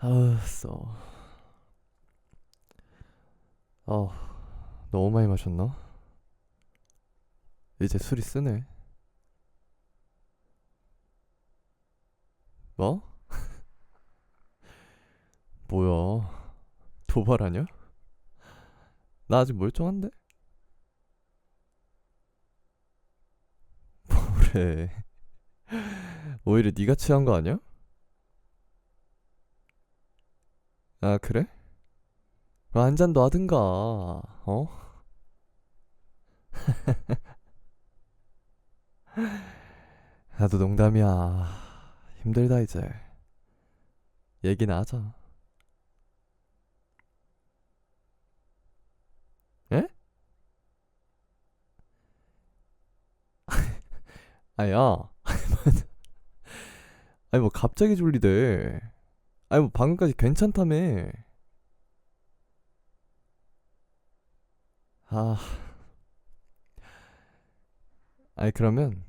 아우 써. 어 너무 많이 마셨나? 이제 술이 쓰네. 뭐? 뭐야? 도발하냐? 나 아직 멀쩡한데? 뭐래? 오히려 네가 취한 거 아니야? 아 그래? 그럼 한잔더 하든가 어? 나도 농담이야 힘들다 이제 얘기나 하자 에? 아 야 아니 뭐 갑자기 졸리대 아니 뭐 방금까지 괜찮다며. 아. 아니 그러면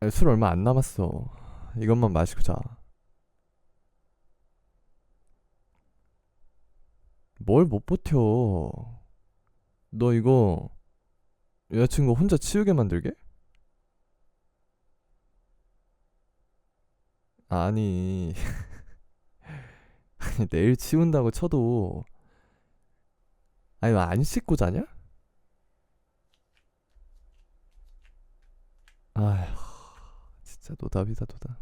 아니, 술 얼마 안 남았어. 이것만 마시고 자. 뭘 못 버텨. 너 이거 여자친구 혼자 치우게 만들게? 아니 아니, 내일 치운다고 쳐도. 아니 왜 안 씻고 자냐? 아휴 진짜 노답이다 노답.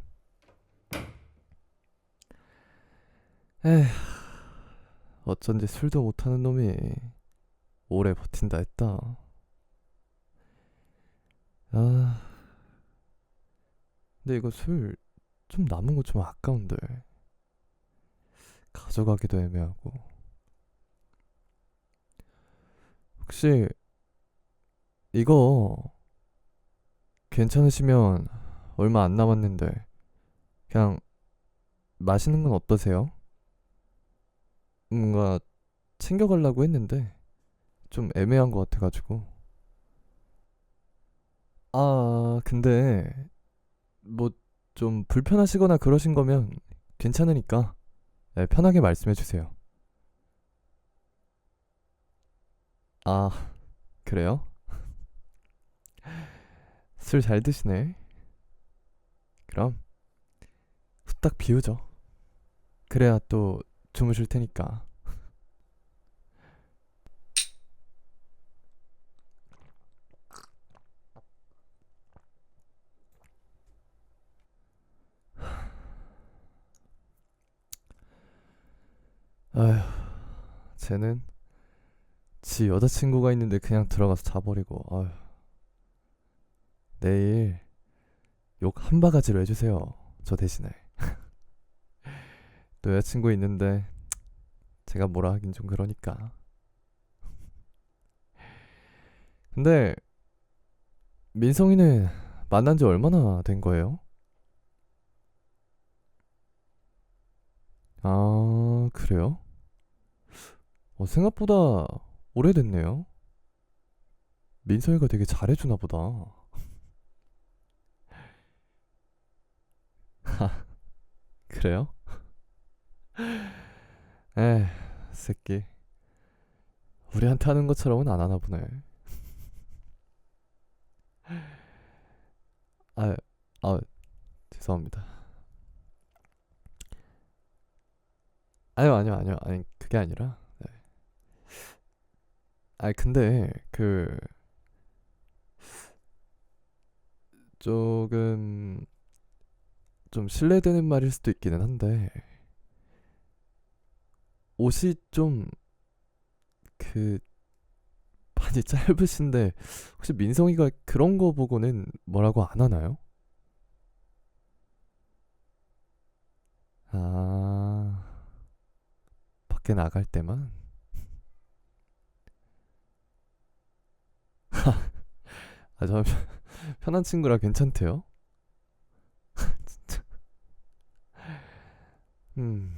에휴 어쩐지 술도 못하는 놈이 오래 버틴다 했다. 아 근데 이거 술 좀 남은 거 좀 아까운데 가져가기도 애매하고. 혹시 이거 괜찮으시면 얼마 안 남았는데 그냥 마시는 건 어떠세요? 뭔가 챙겨가려고 했는데 좀 애매한 것 같아가지고. 아 근데 뭐 좀 불편하시거나 그러신 거면 괜찮으니까 네, 편하게 말씀해 주세요. 아 그래요? 술 잘 드시네. 그럼 후딱 비우죠. 그래야 또 주무실 테니까. 아휴, 쟤는 지 여자친구가 있는데 그냥 들어가서 자버리고, 아휴. 내일 욕 한 바가지로 해주세요. 저 대신에. 또 여자친구 있는데 제가 뭐라 하긴 좀 그러니까. 근데 민성이는 만난 지 얼마나 된 거예요? 아, 그래요? 어, 생각보다 오래됐네요. 민성이가 되게 잘해주나 보다. 그래요? 에, 새끼. 우리한테 하는 것처럼은 안 하나 보네. 아, 아, 죄송합니다. 아유, 아니요, 아니요. 아니, 그게 아니라. 네. 아니, 근데, 그, 조금, 좀 실례되는 말일 수도 있기는 한데, 옷이 좀, 그, 많이 짧으신데, 혹시 민성이가 그런 거 보고는 뭐라고 안 하나요? 아, 밖에 나갈 때만? 아, 저 편한 친구라 괜찮대요? 음,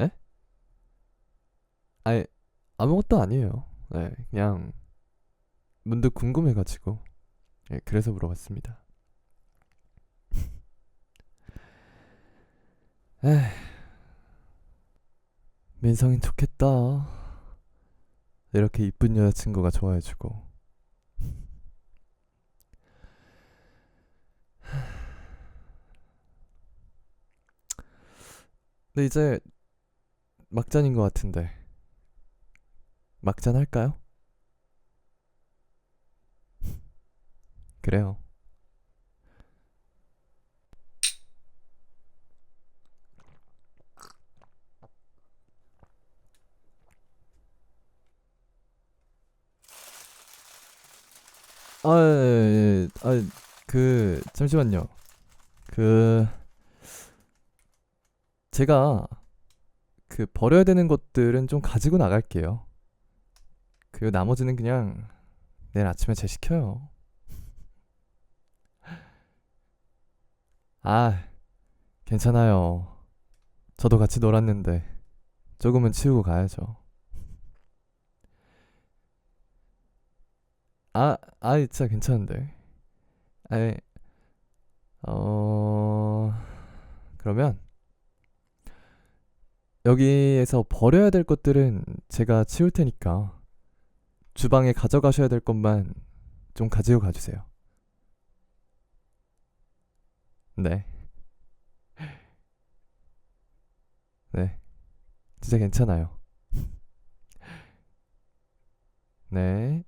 에? 아니, 아무것도 아니에요. 네, 그냥 문득 궁금해가지고, 예, 그래서 물어봤습니다. 에휴, 민성인 좋겠다. 이렇게 이쁜 여자친구가 좋아해주고. 근데 이제 막잔인 것 같은데. 막잔 할까요? 그래요. 아, 예, 예. 아, 그, 잠시만요. 그, 제가 그 버려야 되는 것들은 좀 가지고 나갈게요. 그 나머지는 그냥 내일 아침에 재시켜요. 아, 괜찮아요. 저도 같이 놀았는데 조금은 치우고 가야죠. 아, 아, 진짜 괜찮은데. 아, 어, 그러면 여기에서 버려야 될 것들은 제가 치울 테니까 주방에 가져가셔야 될 것만 좀 가지고 가주세요. 네. 네. 진짜 괜찮아요. 네.